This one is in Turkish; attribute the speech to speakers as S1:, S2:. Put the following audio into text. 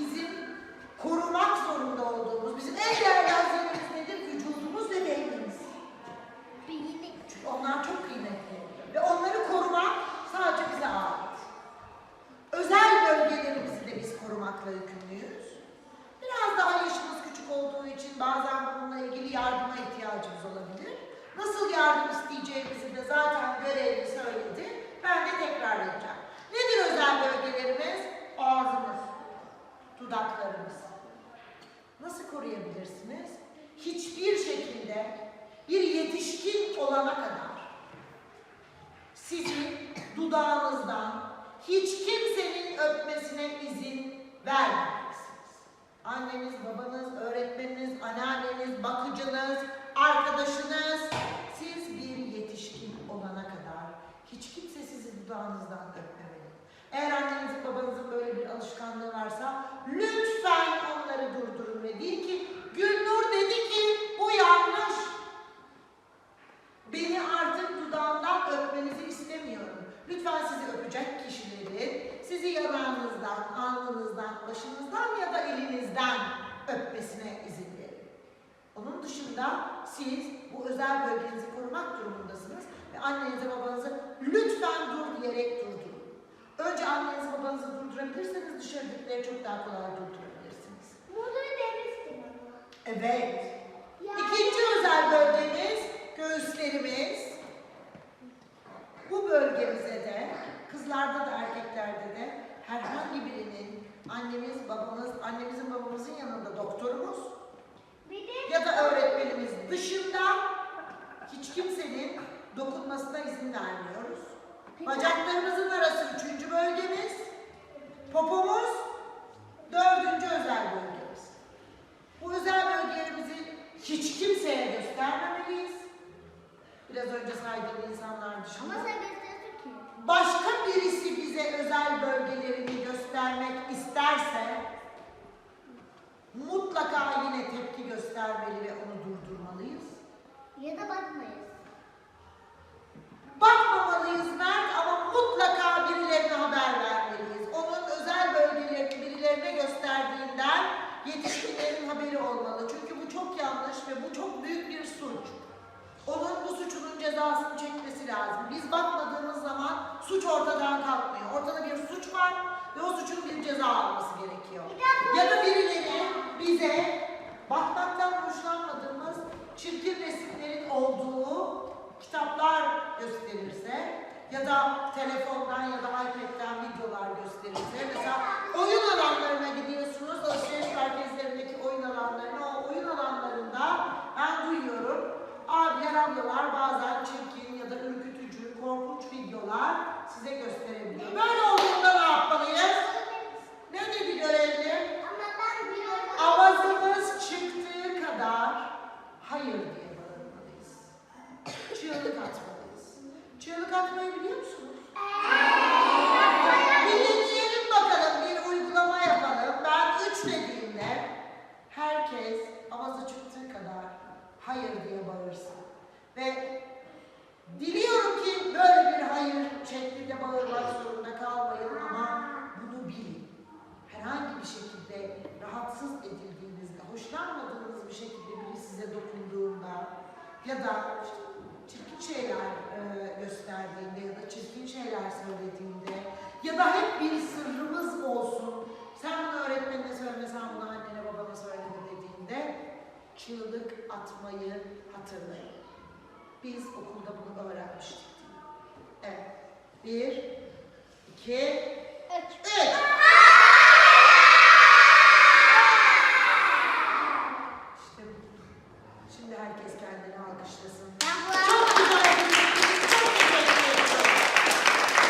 S1: bizim korumak zorunda olduğumuz, bizim en değerli hazinemiz nedir? Vücudumuz ve beynimiz.
S2: Beyni.
S1: Çünkü onlar çok kıymetli. Ve onları korumak sadece bize ait. Özel bölgelerimizi de biz korumakla yükümlüyüz. Biraz daha yaşımız küçük olduğu için bazen bununla ilgili yardıma ihtiyacımız olabilir. Nasıl yardım isteyeceğimizi de zaten görevli söyledi. Ben de tekrar edeceğim. Nedir özel bölgelerimiz? Dudaklarımız. Nasıl koruyabilirsiniz? Hiçbir şekilde bir yetişkin olana kadar sizin dudağınızdan hiç kimsenin öpmesine izin vermeyeceksiniz. Anneniz, babanız, öğretmeniniz, anneanneniz, bakıcınız, arkadaşınız, siz bir yetişkin olana kadar hiç kimse sizi dudağınızdan öpmemeli. Babanızın böyle bir alışkanlığı varsa lütfen onları durdurun ve deyin ki Gülnur dedi ki bu yanlış. Beni artık dudağımdan öpmenizi istemiyorum. Lütfen sizi öpecek kişilerin sizi yanağınızdan, alnınızdan, başınızdan ya da elinizden öpmesine izin verin. Onun dışında siz bu özel bölgenizi korumak durumundasınız ve annenize babanızı lütfen dur diyerek durdurun. Önce annenizi babanızı durdurabilirseniz dışarıdakileri çok daha kolay durdurabilirsiniz.
S2: Bunu demiştim ama.
S1: Evet.
S2: Ya.
S1: İkinci özel bölgemiz göğüslerimiz. Bu bölgemize de kızlarda da erkeklerde de herhangi birinin annemiz, babamız, annemizin babamızın yanında doktorumuz
S2: de
S1: ya da öğretmenimiz dışında hiç kimsenin dokunmasına izin vermiyoruz. Bacaklarımızın popomuz dördüncü özel bölgemiz. Bu özel bölgelerimizi hiç kimseye göstermemeliyiz. Biraz önce saydığım insanlar dışında.
S2: ama sen gösteriyorsun ki.
S1: Başka birisi bize özel bölgelerini göstermek isterse mutlaka yine tepki göstermeli ve onu durdurmalıyız.
S2: Ya da bakmayız.
S1: Bakmamalıyız Mert ama mutlaka birilerine haber vermeliyiz. Onun özel bölgelerini birilerine gösterdiğinden yetişkinlerin haberi olmalı. Çünkü bu çok yanlış ve bu çok büyük bir suç. Onun bu suçunun cezasını çekmesi lazım. Biz bakmadığımız zaman suç ortadan kalkmıyor. Ortada bir suç var ve o suçun bir ceza alması gerekiyor. Ya da birileri bize bakmaktan hoşlanmadığımız çirkin resimlerin olduğu kitaplar gösterirse ya da telefondan ya da iPad'den videolar gösterirse mesela oyun alanlarına gidiyorsunuz alışveriş merkezlerindeki oyun alanlarına o oyun alanlarında ben duyuyorum abiler ablalar bazen çirkin ya da ürkütücü korkunç videolar size gösterebiliyor. Böyle olduğunda ne yapmalıyız? Ne dedi görevli?
S2: Ama ben biliyorum.
S1: Avazımız çıktığı kadar hayır diye bağırmalıyız. Çığlık atmalıyız. Çığlık atmayı biliyor musunuz? Bir deneyelim bakalım, bir uygulama yapalım. Ben üç dediğimde herkes avazı çıktığı kadar hayır diye bağırsın. Ve diliyorum ki böyle bir hayır şeklinde bağırmak zorunda kalmayın ama bunu bilin. Herhangi bir şekilde rahatsız edildiğinizde, hoşlanmadığınız bir şekilde dokunduğunda ya da çirkin şeyler e, gösterdiğinde ya da çirkin şeyler söylediğinde ya da hep bir sırrımız olsun. Sen bunu öğretmenine söyleme, sen bunu annene babana söyleme dediğinde çığlık atmayı hatırlayın. Biz okulda bunu öğrenmiştik. Evet. Bir, iki,